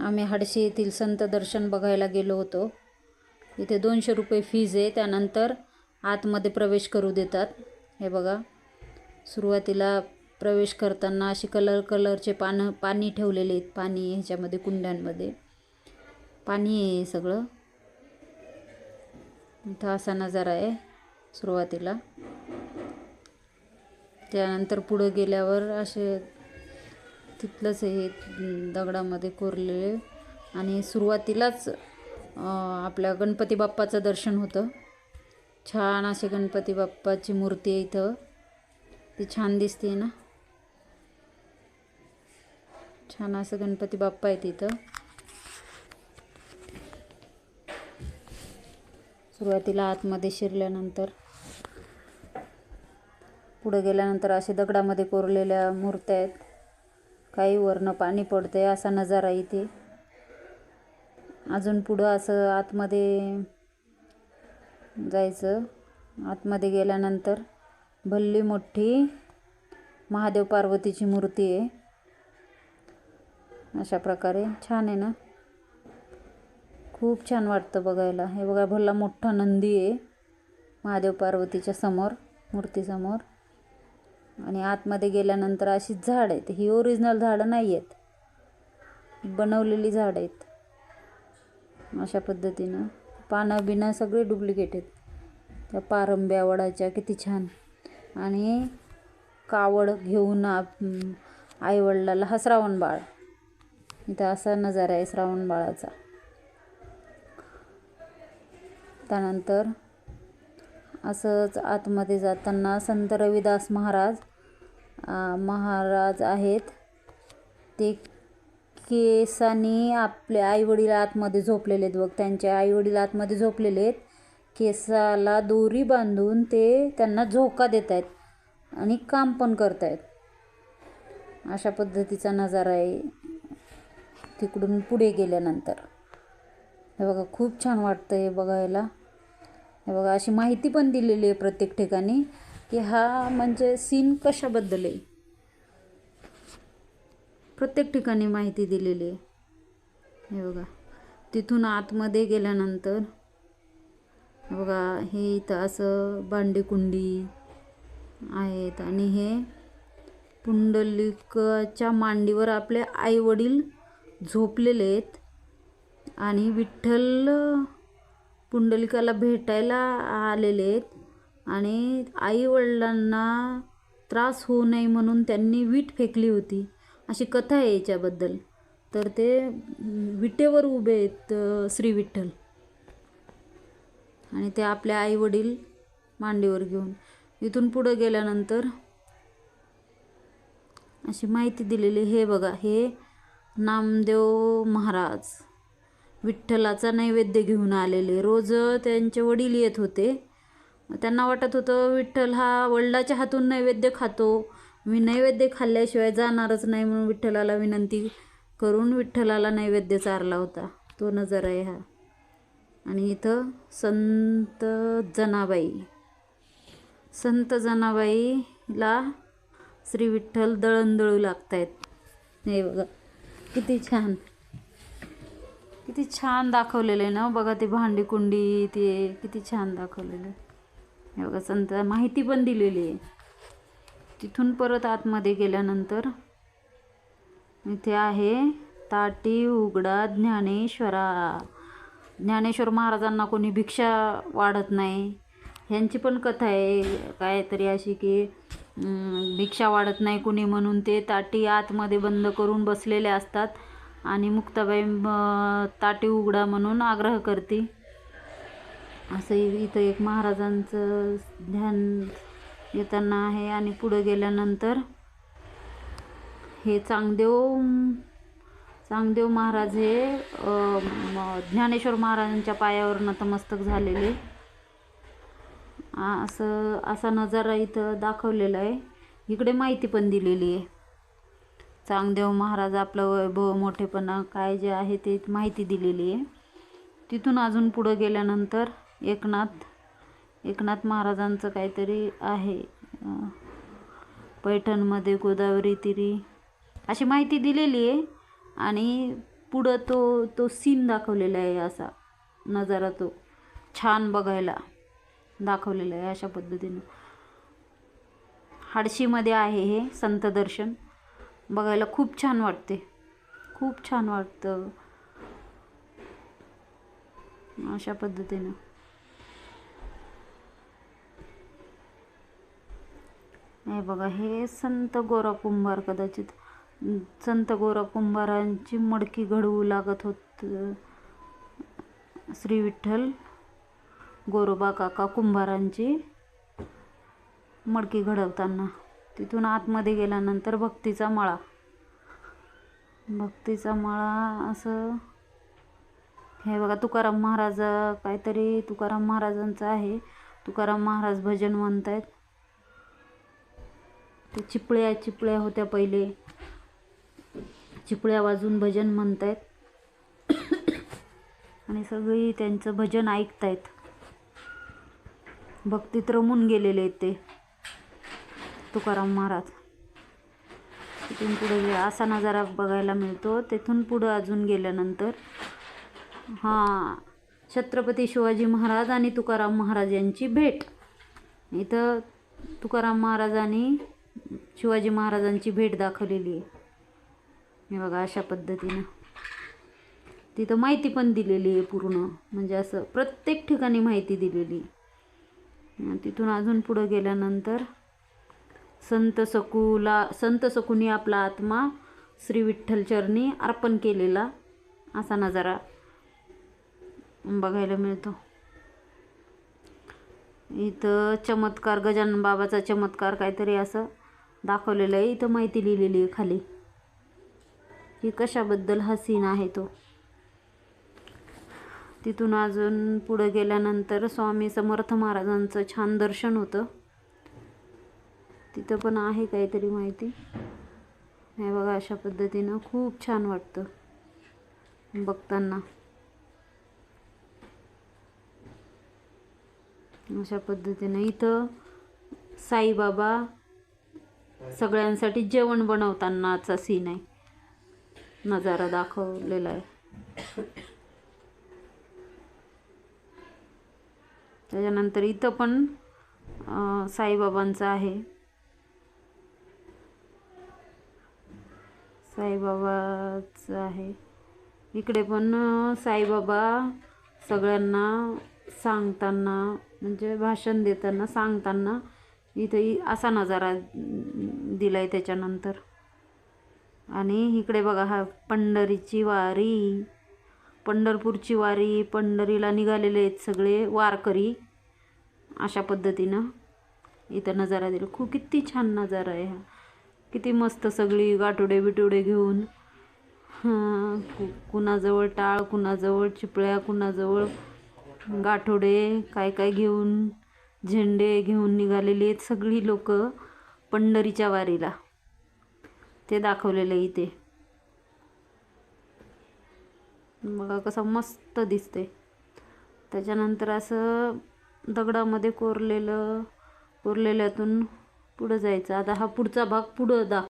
आम्ही हाडशी येथील संत दर्शन बघायला गेलो होतो. इथे दोनशे रुपये फीज आहे. त्यानंतर आतमध्ये प्रवेश करू देतात. हे बघा. सुरुवातीला प्रवेश करताना अशी कलर कलरचे पानं पाणी ठेवलेले आहेत. पाणी ह्याच्यामध्ये कुंड्यांमध्ये. पाणी आहे सगळं. इथं असा नजारा आहे सुरुवातीला. त्यानंतर पुढं गेल्यावर असे तिथलंच हे दगडामध्ये कोरलेले. आणि सुरुवातीलाच आपल्या गणपती बाप्पाचं दर्शन होतं. छान असे गणपती बाप्पाची मूर्ती आहे इथं. ती छान दिसते ना? छान असं गणपती बाप्पा आहे तिथं. सुरुवातीला आतमध्ये शिरल्यानंतर पुढे गेल्यानंतर असे दगडामध्ये कोरलेल्या मूर्त्या आहेत. काही वरनं पाणी पडतंय असा नजारा इथे. अजून पुढं असं आतमध्ये जायचं. आतमध्ये गेल्यानंतर भल्ली मोठी महादेव पार्वतीची मूर्ती आहे. अशा प्रकारे छान आहे ना? खूप छान वाटतं बघायला. हे बघा भल्ला मोठा नंदी आहे महादेव पार्वतीच्या समोर मूर्तीसमोर. आणि आतमध्ये गेल्यानंतर अशीच झाड आहेत. ही ओरिजिनल झाडं नाही आहेत बनवलेली झाडं आहेत. अशा पद्धतीनं पानं बिनं सगळे डुप्लिकेट आहेत. त्या पारंब्या वडाच्या किती छान. आणि कावड घेऊन आप आईवडिलाला हा श्रावण बाळ. इथं असा नजारा आहे श्रावण बाळाचा. त्यानंतर असंच आतमध्ये जाताना संत रविदास महाराज महाराज आहेत. ते केसांनी आपले आईवडील आतमध्ये झोपलेले आहेत बघ. त्यांचे आईवडील आतमध्ये झोपलेले आहेत केसाला दोरी बांधून ते त्यांना झोका देत आहेत आणि काम पण करत आहेत अशा पद्धतीचा नजारा आहे. तिकडून पुढे गेल्यानंतर. हे बघा खूप छान वाटतं हे बघायला. हे बघा अशी माहिती पण दिलेली आहे प्रत्येक ठिकाणी की हा म्हणजे सीन कशाबद्दल आहे? प्रत्येक ठिकाणी माहिती दिलेली आहे. हे बघा तिथून आतमध्ये गेल्यानंतर बघा हे इथं असं बांडीकुंडी आहेत आणि हे पुंडलिकाच्या मांडीवर आपले आईवडील झोपलेले आहेत आणि विठ्ठल पुंडलिकाला भेटायला आलेले आहेत. आणि आईवडिलांना त्रास होऊ नये म्हणून त्यांनी वीट फेकली होती. अशी कथा आहे याच्याबद्दल. तर ते विटेवर उभे आहेत श्री विठ्ठल. आणि ते आपले आईवडील मांडीवर घेऊन. इथून पुढं गेल्यानंतर अशी माहिती दिलेली हे बघा हे नामदेव महाराज. विठ्ठलाचा नैवेद्य घेऊन आलेले. रोज त्यांचे वडील येत होते. त्यांना वाटत होतं विठ्ठल हा वडिलाच्या हातून नैवेद्य खातो. मी नैवेद्य खाल्ल्याशिवाय जाणारच नाही म्हणून विठ्ठलाला विनंती करून विठ्ठलाला नैवेद्य चारला होता. तो नजर आहे हा. आणि इथं संत जनाबाई. संत जनाबाईला श्री विठ्ठल दळणदळू लागत आहेत हे बघा किती छान. किती छान दाखवलेलं आहे ना बघा ते भांडी कुंडी ते किती छान दाखवलेलं आहे. हे बघा संत माहिती पण दिलेली आहे. तिथून परत आतमध्ये गेल्यानंतर इथे आहे ताटी उघडा ज्ञानेश्वरा. ज्ञानेश्वर महाराजांना कोणी भिक्षा वाढत नाही. ह्यांची पण कथा आहे काहीतरी अशी की भिक्षा वाढत नाही कुणी म्हणून ते ताटी आतमध्ये बंद करून बसलेले असतात. आणि मुक्ताबाई ताटी उघडा म्हणून आग्रह करते. असं इथं एक महाराजांचं ध्यान येताना आहे आणि पुढं गेल्यानंतर हे चांगदेव चांगदेव महाराज हे ज्ञानेश्वर महाराजांच्या पायावर नतमस्तक झालेले. असं असा नजारा इथं दाखवलेला आहे. इकडे माहिती पण दिलेली आहे. चांगदेव महाराज आपलं वैभव मोठेपणा काय जे आहे ते माहिती दिलेली आहे. तिथून अजून पुढं गेल्यानंतर एकनाथ एकनाथ महाराजांचं काहीतरी आहे. पैठणमध्ये गोदावरी तिरी अशी माहिती दिलेली आहे आणि पुढं तो तो सीन दाखवलेला आहे असा नजारा तो छान बघायला दाखवलेला आहे अशा पद्धतीनं. हाडशीमध्ये आहे हे संत दर्शन. बघायला खूप छान वाटते. खूप छान वाटतं. अशा पद्धतीनं. हे बघा हे संत गोरा कुंभार कदाचित संत गोरा कुंभारांची मडकी घडवू लागत होत श्री विठ्ठल गोरोबा काका कुंभारांची मडकी घडवताना. तिथून आतमध्ये गेल्यानंतर भक्तीचा मळा. भक्तीचा मळा असं हे बघा तुकाराम महाराज काहीतरी तुकाराम महाराजांचं आहे. तुकाराम महाराज भजन म्हणत आहेत ते चिपळ्या चिपळ्या होत्या पहिले. चिपळ्या वाजून भजन म्हणत आहेत आणि सगळी त्यांचं भजन ऐकतायत. भक्तीत रमून गेलेले आहेत ते. तुकाराम महाराज. तिथून पुढे असा नजारा बघायला मिळतो. तिथून पुढं अजून गेल्यानंतर हां छत्रपती शिवाजी महाराज आणि तुकाराम महाराज यांची भेट. इथं तुकाराम महाराजांनी शिवाजी महाराजांची भेट दाखवलेली आहे. हे बघा अशा पद्धतीनं. तिथं माहिती पण दिलेली आहे पूर्ण. म्हणजे असं प्रत्येक ठिकाणी माहिती दिलेली तिथून अजून पुढं गेल्यानंतर संत सकूला संत सकूनी आपला आत्मा श्री विठ्ठलचरणी अर्पण केलेला असा नजारा बघायला मिळतो. इथं चमत्कार गजानन बाबाचा चमत्कार काहीतरी असं दाखवलेलं आहे. इथं माहिती लिहिलेली आहे खाली. की कशाबद्दल हा सीन आहे तो. तिथून अजून पुढं गेल्यानंतर स्वामी समर्थ महाराजांचं छान दर्शन होतं. तिथं पण आहे काहीतरी माहिती. हे बघा अशा पद्धतीनं खूप छान वाटतं बघताना. अशा पद्धतीनं इथं साईबाबा सगळ्यांसाठी जेवण बनवतानाचा सीन आहे. नजारा दाखवलेला आहे. त्याच्यानंतर इथं पण साईबाबांचं आहे. साईबाबाचं आहे. इकडे पण साईबाबा सगळ्यांना सांगताना म्हणजे भाषण देताना सांगताना इथंही असा नजारा दिला आहे त्याच्यानंतर. आणि इकडे बघा हा पंढरीची वारी. पंढरपूरची वारी पंढरीला निघालेले आहेत सगळे वारकरी अशा पद्धतीनं. इथं नजारा दिला. खूप किती छान नजारा आहे हा. किती मस्त सगळी गाठोडे बिटोडे घेऊन. कुणाजवळ टाळ कुणाजवळ चिपळ्या कुणाजवळ गाठोडे काय काय घेऊन झेंडे घेऊन निघालेले आहेत सगळी लोक पंढरीच्या वारीला. ते दाखवलेलं इथे. बघा कसं मस्त दिसते त्याच्यानंतर असं दगडामध्ये कोरलेलं कोरलेल्यातून पुढं जायचं. आता हा पुढचा भाग पुढं दाख